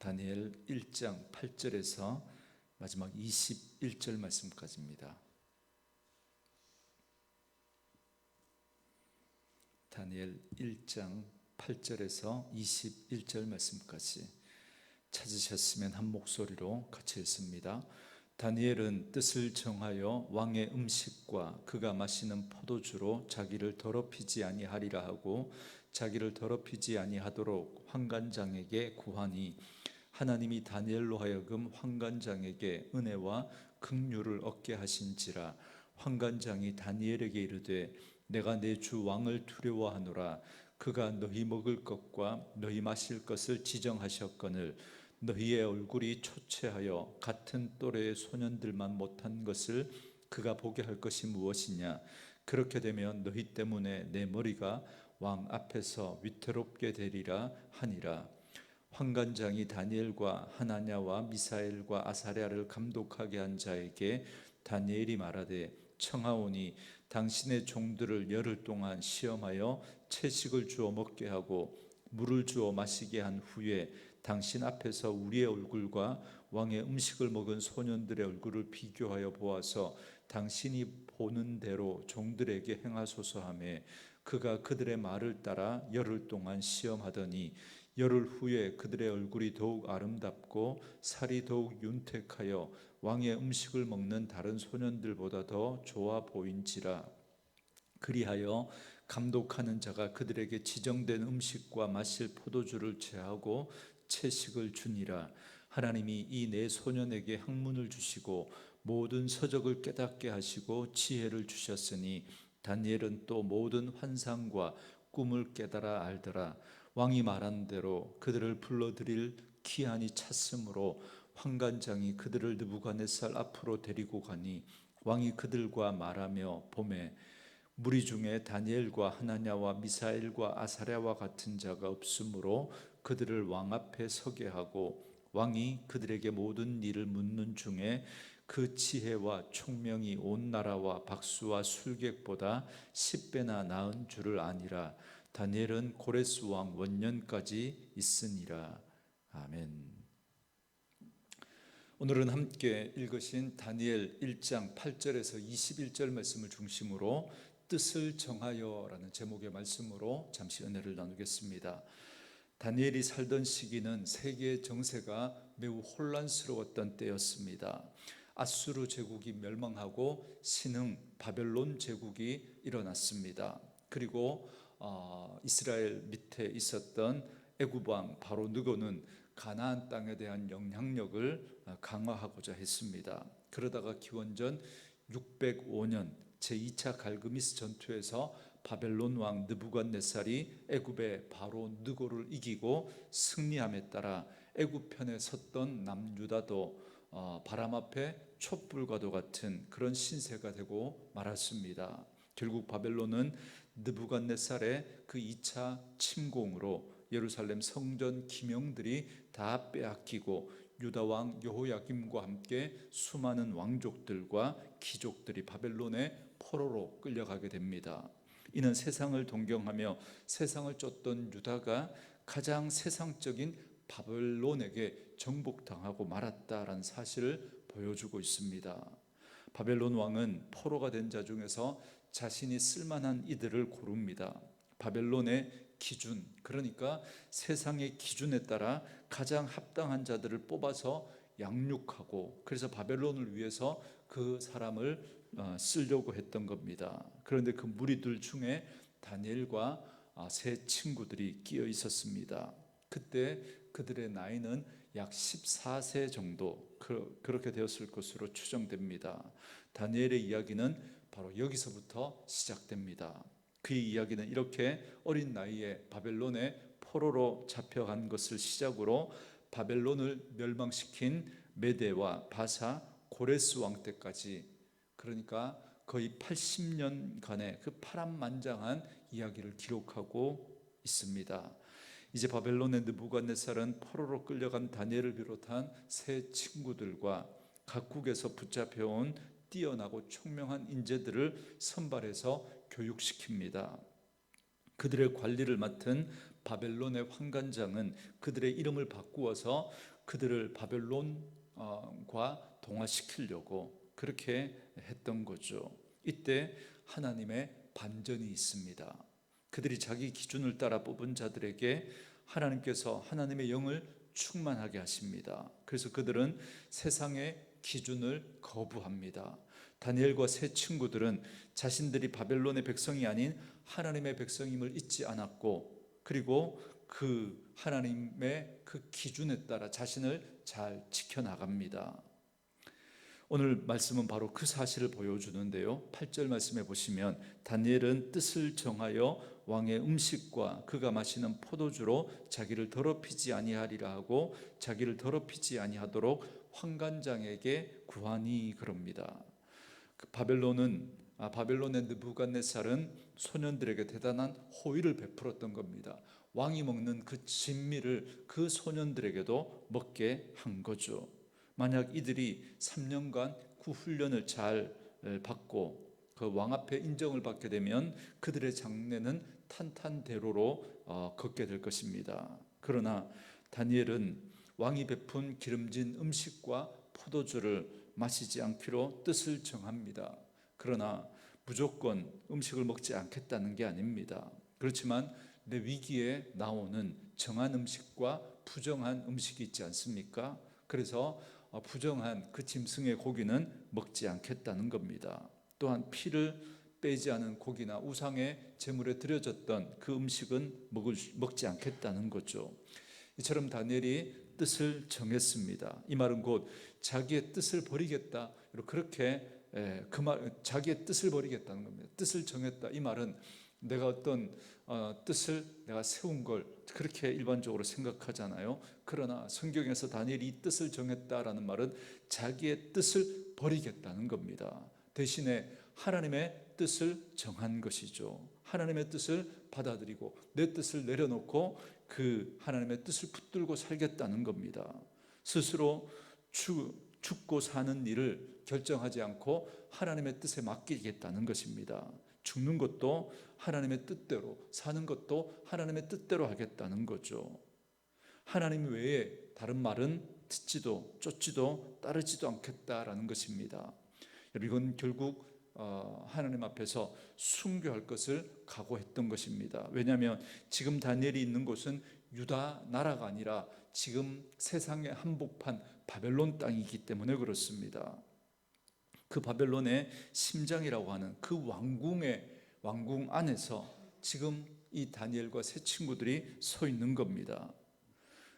다니엘 1장 8절에서 마지막 21절 말씀까지입니다. 다니엘 1장 8절에서 21절 말씀까지 찾으셨으면 한 목소리로 같이 읽습니다. 다니엘은 뜻을 정하여 왕의 음식과 그가 마시는 포도주로 자기를 더럽히지 아니하리라 하고 자기를 더럽히지 아니하도록 환관장에게 구하니 하나님이 다니엘로 하여금 환관장에게 은혜와 긍휼을 얻게 하신지라. 환관장이 다니엘에게 이르되 내가 내 주 왕을 두려워하노라. 그가 너희 먹을 것과 너희 마실 것을 지정하셨거늘 너희의 얼굴이 초췌하여 같은 또래의 소년들만 못한 것을 그가 보게 할 것이 무엇이냐? 그렇게 되면 너희 때문에 내 머리가 왕 앞에서 위태롭게 되리라 하니라 환관장이 다니엘과 하나냐와 미사엘과 아사랴를 감독하게 한 자에게 다니엘이 말하되 청하오니 당신의 종들을 열흘 동안 시험하여 채식을 주어 먹게 하고 물을 주어 마시게 한 후에 당신 앞에서 우리의 얼굴과 왕의 음식을 먹은 소년들의 얼굴을 비교하여 보아서 당신이 보는 대로 종들에게 행하소서 하매 그가 그들의 말을 따라 열흘 동안 시험하더니 열흘 후에 그들의 얼굴이 더욱 아름답고 살이 더욱 윤택하여 왕의 음식을 먹는 다른 소년들보다 더 좋아 보인지라. 그리하여 감독하는 자가 그들에게 지정된 음식과 마실 포도주를 제하고 채식을 주니라. 하나님이 이 네 소년에게 학문을 주시고 모든 서적을 깨닫게 하시고 지혜를 주셨으니 다니엘은 또 모든 환상과 꿈을 깨달아 알더라 왕이 말한 대로 그들을 불러들일 기한이 찼으므로 환관장이 그들을 느부갓네살 앞으로 데리고 가니 왕이 그들과 말하며 봄에 무리 중에 다니엘과 하나냐와 미사엘과 아사랴와 같은 자가 없으므로 그들을 왕 앞에 서게 하고 왕이 그들에게 모든 일을 묻는 중에 그 지혜와 총명이 온 나라와 박수와 술객보다 10배나 나은 줄을 아니라 다니엘은 고레스 왕 원년까지 있으니라 아멘. 오늘은 함께 읽으신 다니엘 1장 8절에서 21절 말씀을 중심으로 뜻을 정하여라는 제목의 말씀으로 잠시 은혜를 나누겠습니다. 다니엘이 살던 시기는 세계 정세가 매우 혼란스러웠던 때였습니다. 아수르 제국이 멸망하고 신흥 바벨론 제국이 일어났습니다. 그리고 어, 이스라엘 밑에 있었던 애굽 왕 바로 느고는 가나안 땅에 대한 영향력을 어, 강화하고자 했습니다. 그러다가 기원전 605년 제2차 갈그미스 전투에서 바벨론 왕 느부갓네살이 애굽의 바로 느고를 이기고 승리함에 따라 애굽 편에 섰던 남유다도 어, 바람 앞에 촛불과도 같은 그런 신세가 되고 말았습니다. 결국 바벨론은 느부갓네살의 그 2차 침공으로 예루살렘 성전 기명들이 다 빼앗기고 유다 왕 여호야김과 함께 수많은 왕족들과 귀족들이 바벨론의 포로로 끌려가게 됩니다. 이는 세상을 동경하며 세상을 쫓던 유다가 가장 세상적인 바벨론에게 정복당하고 말았다라는 사실을 보여주고 있습니다. 바벨론 왕은 포로가 된 자 중에서 자신이 쓸만한 이들을 고릅니다. 바벨론의 기준 그러니까 세상의 기준에 따라 가장 합당한 자들을 뽑아서 양육하고 그래서 바벨론을 위해서 그 사람을 어, 쓰려고 했던 겁니다. 그런데 그 무리들 중에 다니엘과 아, 세 친구들이 끼어 있었습니다. 그때 그들의 나이는 약 14세 정도 그, 그렇게 되었을 것으로 추정됩니다. 다니엘의 이야기는 바로 여기서부터 시작됩니다. 그의 이야기는 이렇게 어린 나이에 바벨론의 포로로 잡혀간 것을 시작으로 바벨론을 멸망시킨 메데와 바사 고레스 왕 때까지 그러니까 거의 80년간의 그 파란만장한 이야기를 기록하고 있습니다. 이제 바벨론의 느부갓네살은 포로로 끌려간 다니엘을 비롯한 세 친구들과 각국에서 붙잡혀온 뛰어나고 총명한 인재들을 선발해서 교육시킵니다. 그들의 관리를 맡은 바벨론의 황관장은 그들의 이름을 바꾸어서 그들을 바벨론과 동화시키려고 그렇게 했던 거죠. 이때 하나님의 반전이 있습니다. 그들이 자기 기준을 따라 뽑은 자들에게 하나님께서 하나님의 영을 충만하게 하십니다. 그래서 그들은 세상의 기준을 거부합니다. 다니엘과 세 친구들은 자신들이 바벨론의 백성이 아닌 하나님의 백성임을 잊지 않았고 그리고 그 하나님의 그 기준에 따라 자신을 잘 지켜나갑니다. 오늘 말씀은 바로 그 사실을 보여주는데요. 8절 말씀에 보시면 다니엘은 뜻을 정하여 왕의 음식과 그가 마시는 포도주로 자기를 더럽히지 아니하리라 하고 자기를 더럽히지 아니하도록 황관장에게 구하니 그럽니다. 그 바벨론은 아, 바벨론의 느부갓네살은 소년들에게 대단한 호의를 베풀었던 겁니다. 왕이 먹는 그 진미를 그 소년들에게도 먹게 한 거죠. 만약 이들이 3년간 그 훈련을 잘 받고 그 왕 앞에 인정을 받게 되면 그들의 장래는 탄탄대로로 어, 걷게 될 것입니다. 그러나 다니엘은 왕이 베푼 기름진 음식과 포도주를 마시지 않기로 뜻을 정합니다. 그러나 무조건 음식을 먹지 않겠다는 게 아닙니다. 그렇지만 내 위기에 나오는 정한 음식과 부정한 음식이 있지 않습니까? 그래서 어, 부정한 그 짐승의 고기는 먹지 않겠다는 겁니다. 또한 피를 빼지 않은 고기나 우상의 제물에 드려졌던 그 음식은 먹을, 먹지 않겠다는 거죠. 이처럼 다니엘이 뜻을 정했습니다. 이 말은 곧 자기의 뜻을 버리겠다. 그렇게 그 말 자기의 뜻을 버리겠다는 겁니다. 뜻을 정했다. 이 말은 내가 어떤 어, 뜻을 내가 세운 걸 그렇게 일반적으로 생각하잖아요. 그러나 성경에서 다니엘이 이 뜻을 정했다라는 말은 자기의 뜻을 버리겠다는 겁니다. 대신에 하나님의 뜻을 정한 것이죠. 하나님의 뜻을 받아들이고 내 뜻을 내려놓고 그 하나님의 뜻을 붙들고 살겠다는 겁니다. 스스로 죽고 사는 일을 결정하지 않고 하나님의 뜻에 맡기겠다는 것입니다. 죽는 것도 하나님의 뜻대로, 사는 것도 하나님의 뜻대로 하겠다는 거죠. 하나님 외에 다른 말은 듣지도 쫓지도 따르지도 않겠다라는 것입니다. 이건 결국 어, 하나님 앞에서 순교할 것을 각오했던 것입니다. 왜냐하면 지금 다니엘이 있는 곳은 유다 나라가 아니라 지금 세상의 한복판 바벨론 땅이기 때문에 그렇습니다. 그 바벨론의 심장이라고 하는 그 왕궁의 왕궁 안에서 지금 이 다니엘과 세 친구들이 서 있는 겁니다.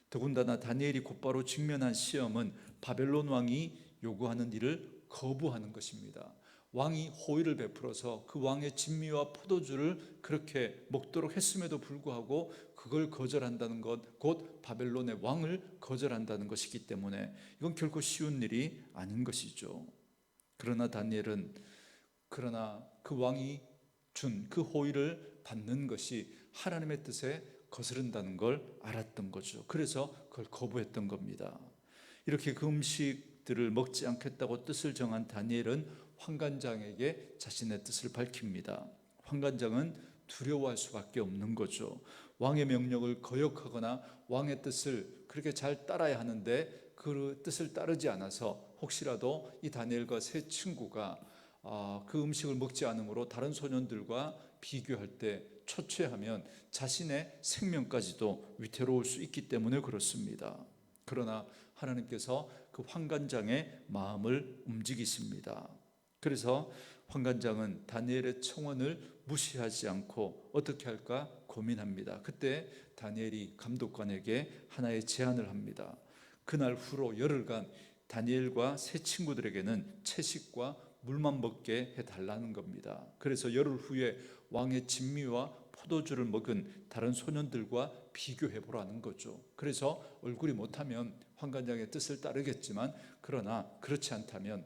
더군다나 다니엘이 곧바로 직면한 시험은 바벨론 왕이 요구하는 일을 거부하는 것입니다. 왕이 호의를 베풀어서 그 왕의 진미와 포도주를 그렇게 먹도록 했음에도 불구하고 그걸 거절한다는 것, 곧 바벨론의 왕을 거절한다는 것이기 때문에 이건 결코 쉬운 일이 아닌 것이죠. 그러나 다니엘은 그러나 그 왕이 준 그 호의를 받는 것이 하나님의 뜻에 거스른다는 걸 알았던 거죠. 그래서 그걸 거부했던 겁니다. 이렇게 그 음식들을 먹지 않겠다고 뜻을 정한 다니엘은 황관장에게 자신의 뜻을 밝힙니다. 황관장은 두려워할 수밖에 없는 거죠. 왕의 명령을 거역하거나 왕의 뜻을 그렇게 잘 따라야 하는데 그 뜻을 따르지 않아서 혹시라도 이 다니엘과 세 친구가 아, 그 음식을 먹지 않으므로 다른 소년들과 비교할 때 초췌하면 자신의 생명까지도 위태로울 수 있기 때문에 그렇습니다. 그러나 하나님께서 그 환관장의 마음을 움직이십니다. 그래서 환관장은 다니엘의 청원을 무시하지 않고 어떻게 할까 고민합니다. 그때 다니엘이 감독관에게 하나의 제안을 합니다. 그날 후로 열흘간 다니엘과 세 친구들에게는 채식과 물만 먹게 해달라는 겁니다. 그래서 열흘 후에 왕의 진미와 포도주를 먹은 다른 소년들과 비교해 보라는 거죠. 그래서 얼굴이 못하면 환관장의 뜻을 따르겠지만 그러나 그렇지 않다면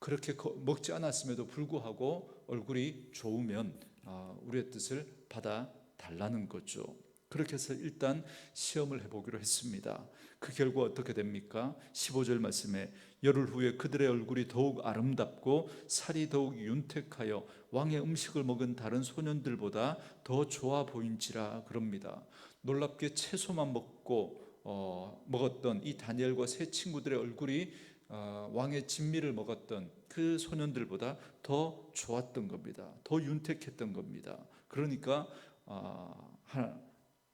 그렇게 먹지 않았음에도 불구하고 얼굴이 좋으면 아, 우리의 뜻을 받아 달라는 거죠. 그렇게 해서 일단 시험을 해보기로 했습니다. 그 결과 어떻게 됩니까? 15절 말씀에 열흘 후에 그들의 얼굴이 더욱 아름답고 살이 더욱 윤택하여 왕의 음식을 먹은 다른 소년들보다 더 좋아 보인지라 그럽니다. 놀랍게 채소만 먹고 어, 먹었던 이 다니엘과 세 친구들의 얼굴이 어, 왕의 진미를 먹었던 그 소년들보다 더 좋았던 겁니다. 더 윤택했던 겁니다. 그러니까 어, 하나,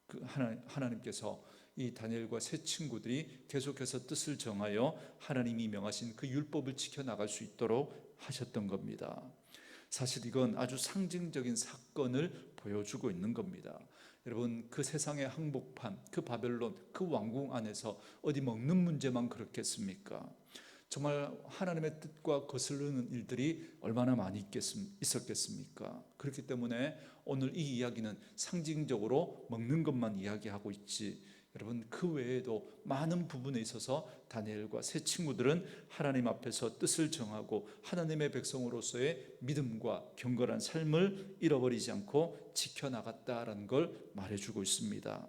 그 하나, 하나 님께서 이 다니엘과 세 친구들이 계속해서 뜻을 정하여 하나님이 명하신 그 율법을 지켜 나갈 수 있도록 하셨던 겁니다. 사실 이건 아주 상징적인 사건을 보여주고 있는 겁니다. 여러분 그 세상의 항복판, 그 바벨론, 그 왕궁 안에서 어디 먹는 문제만 그렇겠습니까? 정말 하나님의 뜻과 거슬르는 일들이 얼마나 많이 있었겠습니까? 그렇기 때문에 오늘 이 이야기는 상징적으로 먹는 것만 이야기하고 있지. 여러분 그 외에도 많은 부분에 있어서 다니엘과 세 친구들은 하나님 앞에서 뜻을 정하고 하나님의 백성으로서의 믿음과 경건한 삶을 잃어버리지 않고 지켜나갔다라는 걸 말해주고 있습니다.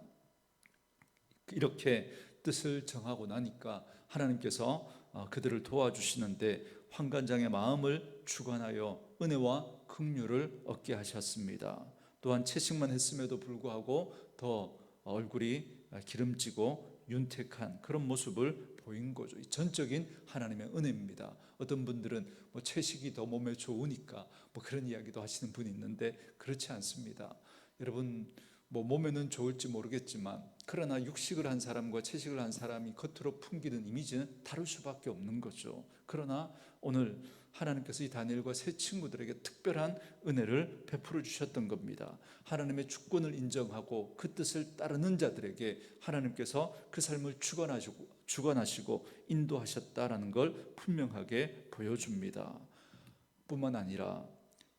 이렇게 뜻을 정하고 나니까 하나님께서 어, 그들을 도와주시는데 환관장의 마음을 주관하여 은혜와 긍휼을 얻게 하셨습니다. 또한 채식만 했음에도 불구하고 더 얼굴이 기름지고 윤택한 그런 모습을 보인 거죠. 전적인 하나님의 은혜입니다. 어떤 분들은 뭐 채식이 더 몸에 좋으니까 뭐 그런 이야기도 하시는 분이 있는데 그렇지 않습니다. 여러분 뭐 몸에는 좋을지 모르겠지만 그러나 육식을 한 사람과 채식을 한 사람이 겉으로 풍기는 이미지는 다를 수밖에 없는 거죠. 그러나 오늘 하나님께서 이 다니엘과 세 친구들에게 특별한 은혜를 베풀어 주셨던 겁니다. 하나님의 주권을 인정하고 그 뜻을 따르는 자들에게 하나님께서 그 삶을 주관하시고 주관하시고 인도하셨다라는 걸 분명하게 보여줍니다. 뿐만 아니라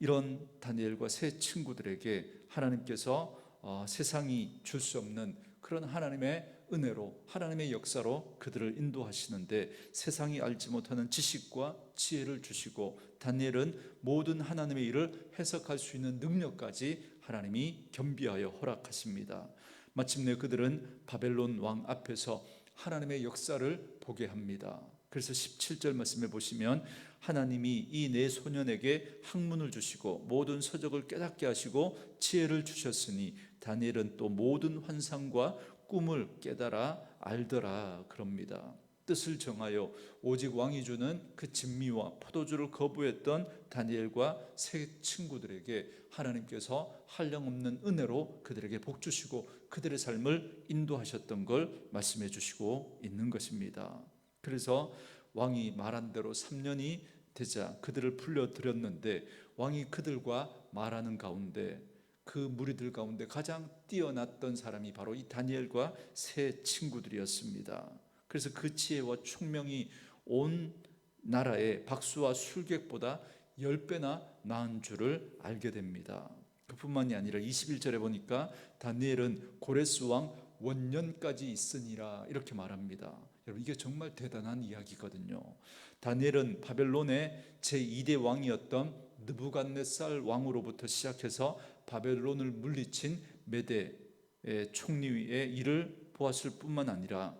이런 다니엘과 세 친구들에게 하나님께서 어, 세상이 줄 수 없는 그런 하나님의 은혜로 하나님의 역사로 그들을 인도하시는데 세상이 알지 못하는 지식과 지혜를 주시고 다니엘은 모든 하나님의 일을 해석할 수 있는 능력까지 하나님이 겸비하여 허락하십니다. 마침내 그들은 바벨론 왕 앞에서 하나님의 역사를 보게 합니다. 그래서 17절 말씀에 보시면 하나님이 이 네 소년에게 학문을 주시고 모든 서적을 깨닫게 하시고 지혜를 주셨으니 다니엘은 또 모든 환상과 꿈을 깨달아 알더라 그럽니다. 뜻을 정하여 오직 왕이 주는 그 진미와 포도주를 거부했던 다니엘과 세 친구들에게 하나님께서 한량없는 은혜로 그들에게 복 주시고 그들의 삶을 인도하셨던 걸 말씀해 주시고 있는 것입니다. 그래서 왕이 말한 대로 3년이 되자 그들을 불러들였는데 왕이 그들과 말하는 가운데 그 무리들 가운데 가장 뛰어났던 사람이 바로 이 다니엘과 세 친구들이었습니다. 그래서 그 지혜와 총명이 온 나라의 박수와 술객보다 10배나 나은 줄을 알게 됩니다. 그뿐만이 아니라 21절에 보니까 다니엘은 고레스 왕 원년까지 있으니라 이렇게 말합니다. 여러분 이게 정말 대단한 이야기거든요. 다니엘은 바벨론의 제2대 왕이었던 느부갓네살 왕으로부터 시작해서 바벨론을 물리친 메대의 총리의 일을 보았을 뿐만 아니라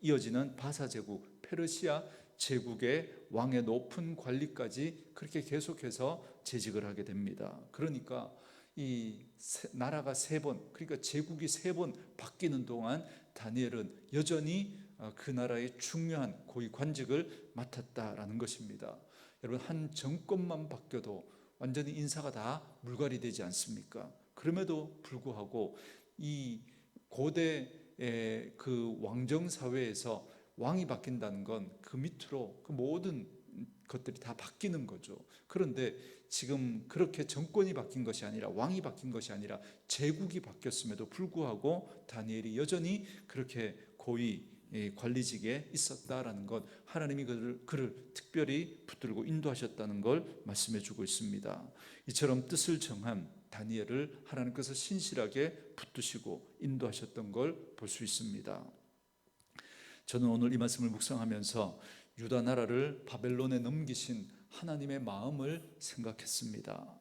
이어지는 바사 제국, 페르시아 제국의 왕의 높은 관리까지 그렇게 계속해서 재직을 하게 됩니다. 그러니까 이 나라가 세 번, 그러니까 제국이 세 번 바뀌는 동안 다니엘은 여전히 어, 그 나라의 중요한 고위 관직을 맡았다라는 것입니다. 여러분 한 정권만 바뀌어도 완전히 인사가 다 물갈이 되지 않습니까? 그럼에도 불구하고 이 고대의 그 왕정 사회에서 왕이 바뀐다는 건 그 밑으로 그 모든 것들이 다 바뀌는 거죠. 그런데 지금 그렇게 정권이 바뀐 것이 아니라 왕이 바뀐 것이 아니라 제국이 바뀌었음에도 불구하고 다니엘이 여전히 그렇게 고위 예, 관리직에 있었다라는 것 하나님이 그를, 그를 특별히 붙들고 인도하셨다는 걸 말씀해 주고 있습니다. 이처럼 뜻을 정한 다니엘을 하나님께서 신실하게 붙드시고 인도하셨던 걸 볼 수 있습니다. 저는 오늘 이 말씀을 묵상하면서 유다 나라를 바벨론에 넘기신 하나님의 마음을 생각했습니다.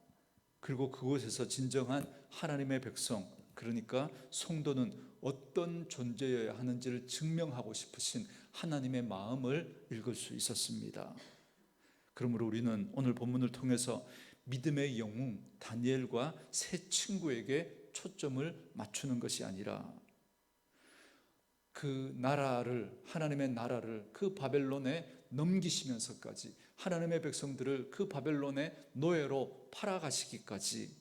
그리고 그곳에서 진정한 하나님의 백성, 그러니까 성도는 어떤 존재여야 하는지를 증명하고 싶으신 하나님의 마음을 읽을 수 있었습니다. 그러므로 우리는 오늘 본문을 통해서 믿음의 영웅 다니엘과 세 친구에게 초점을 맞추는 것이 아니라 그 나라를 하나님의 나라를 그 바벨론에 넘기시면서까지 하나님의 백성들을 그 바벨론의 노예로 팔아가시기까지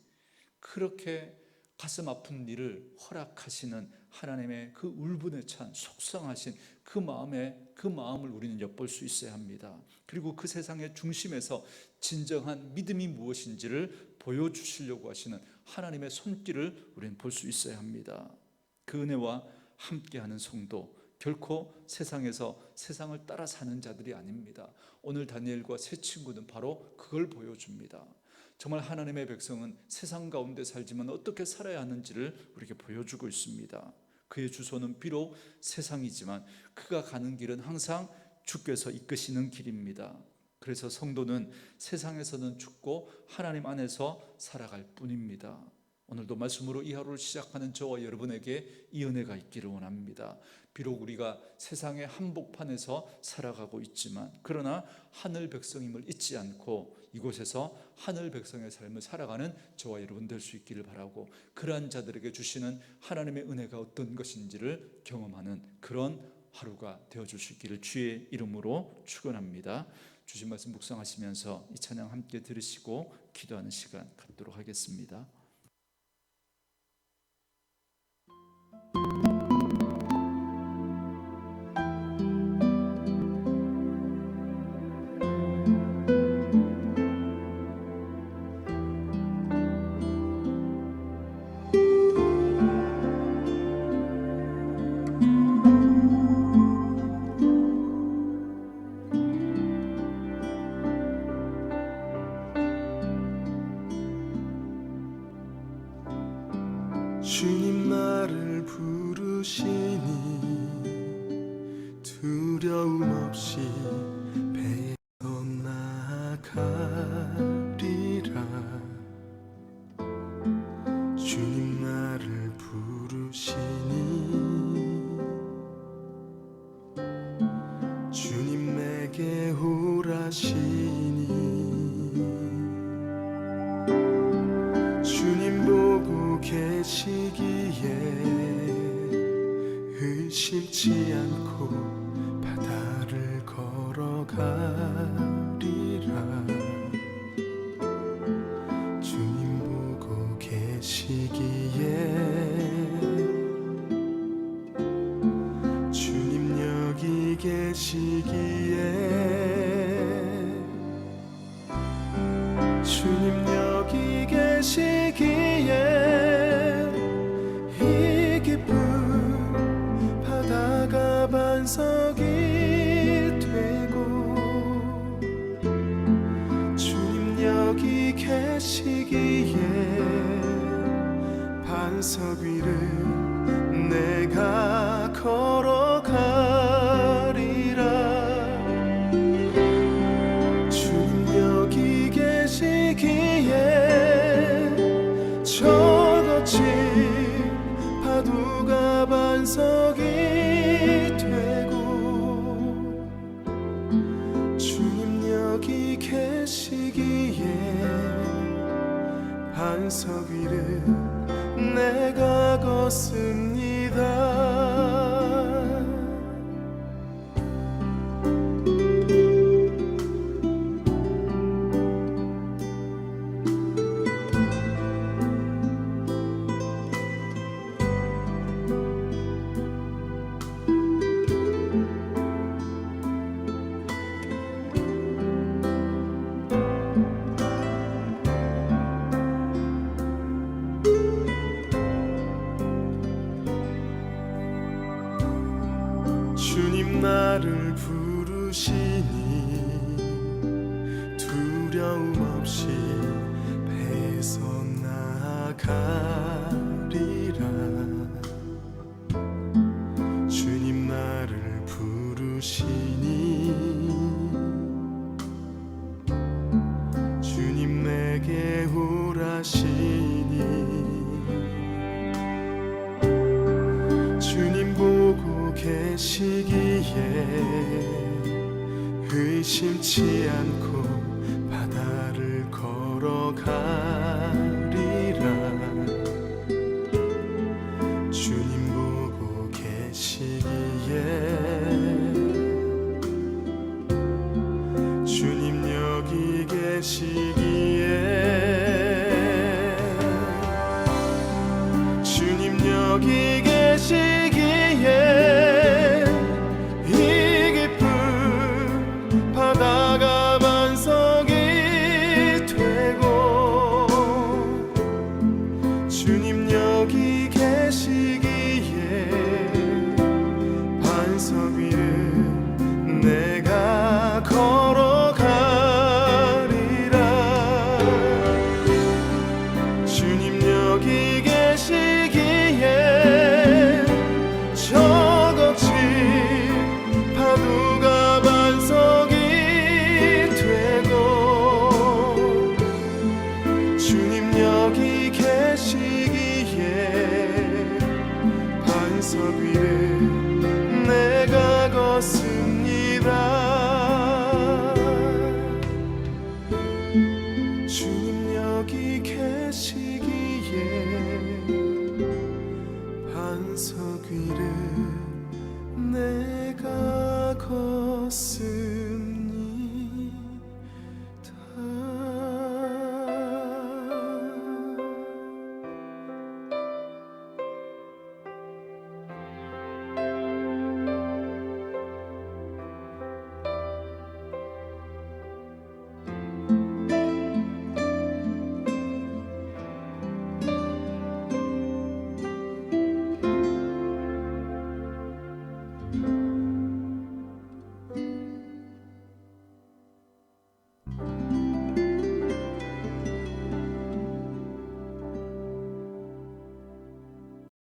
그렇게 가슴 아픈 일을 허락하시는 하나님의 그 울분에 찬 속상하신 그 마음에 그 마음을 우리는 엿볼 수 있어야 합니다. 그리고 그 세상의 중심에서 진정한 믿음이 무엇인지를 보여주시려고 하시는 하나님의 손길을 우리는 볼 수 있어야 합니다. 그 은혜와 함께하는 성도 결코 세상에서 세상을 따라 사는 자들이 아닙니다. 오늘 다니엘과 세 친구는 바로 그걸 보여줍니다. 정말 하나님의 백성은 세상 가운데 살지만 어떻게 살아야 하는지를 우리에게 보여주고 있습니다. 그의 주소는 비록 세상이지만 그가 가는 길은 항상 주께서 이끄시는 길입니다. 그래서 성도는 세상에서는 죽고 하나님 안에서 살아갈 뿐입니다. 오늘도 말씀으로 이 하루를 시작하는 저와 여러분에게 이 은혜가 있기를 원합니다. 비록 우리가 세상의 한복판에서 살아가고 있지만 그러나 하늘 백성임을 잊지 않고 이곳에서 하늘 백성의 삶을 살아가는 저와 여러분 될 수 있기를 바라고 그러한 자들에게 주시는 하나님의 은혜가 어떤 것인지를 경험하는 그런 하루가 되어 줄 수 있기를 주의 이름으로 축원합니다. 주신 말씀 묵상하시면서 이 찬양 함께 들으시고 기도하는 시간 갖도록 하겠습니다. 주님 나를 부르시니 두려움 없이 시기 시기에 저같이 파도가 반석이 되고 주님 여기 계시기에 반석 위를 내가 걷습니다 그 의심치 않고 바다를 걸어가